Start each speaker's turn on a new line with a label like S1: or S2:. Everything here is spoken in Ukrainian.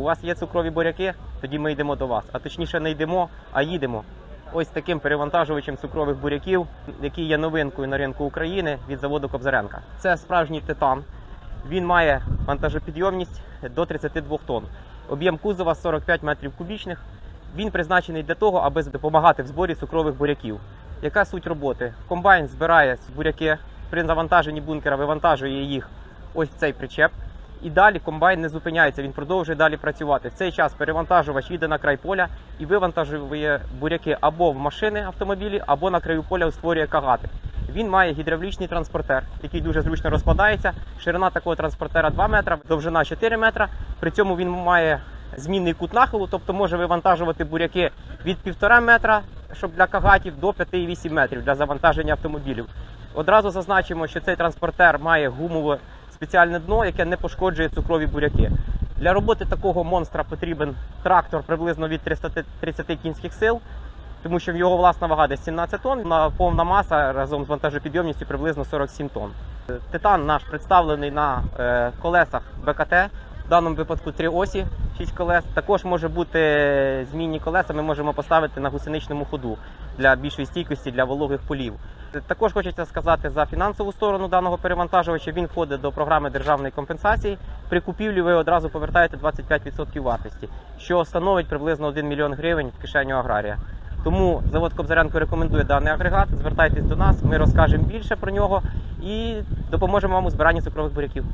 S1: У вас є цукрові буряки, тоді ми йдемо до вас. А точніше не йдемо, а їдемо. Ось таким перевантажувачем цукрових буряків, який є новинкою на ринку України від заводу Кобзаренка. Це справжній титан. Він має вантажопідйомність до 32 тонн. Об'єм кузова 45 метрів кубічних. Він призначений для того, аби допомагати в зборі цукрових буряків. Яка суть роботи? Комбайн збирає буряки при завантаженні бункера, вивантажує їх ось в цей причеп. І далі комбайн не зупиняється, він продовжує далі працювати. В цей час перевантажувач їде на край поля і вивантажує буряки або в машини автомобілі, або на краю поля створює кагати. Він має гідравлічний транспортер, який дуже зручно розкладається. Ширина такого транспортера 2 метра, довжина 4 метра. При цьому він має змінний кут нахилу, тобто може вивантажувати буряки від 1,5 метра, щоб для кагатів, до 5,8 метрів для завантаження автомобілів. Одразу зазначимо, що цей транспортер має гумове спеціальне дно, яке не пошкоджує цукрові буряки. Для роботи такого монстра потрібен трактор приблизно від 330 кінських сил, тому що його власна вага десь 17 тонн, на повна маса разом з вантажопідйомністю приблизно 47 тонн. Титан наш представлений на е, колесах БКТ, в даному випадку три осі, 6 колес. Також може бути змінні колеса, ми можемо поставити на гусеничному ходу для більшої стійкості для вологих полів. Також хочеться сказати за фінансову сторону даного перевантажувача. Він входить до програми державної компенсації. При купівлі ви одразу повертаєте 25% вартості, що становить приблизно 1 мільйон гривень в кишеню аграрія. Тому завод Кобзаренко рекомендує даний агрегат. Звертайтесь до нас, ми розкажемо більше про нього і допоможемо вам у збиранні цукрових буряків.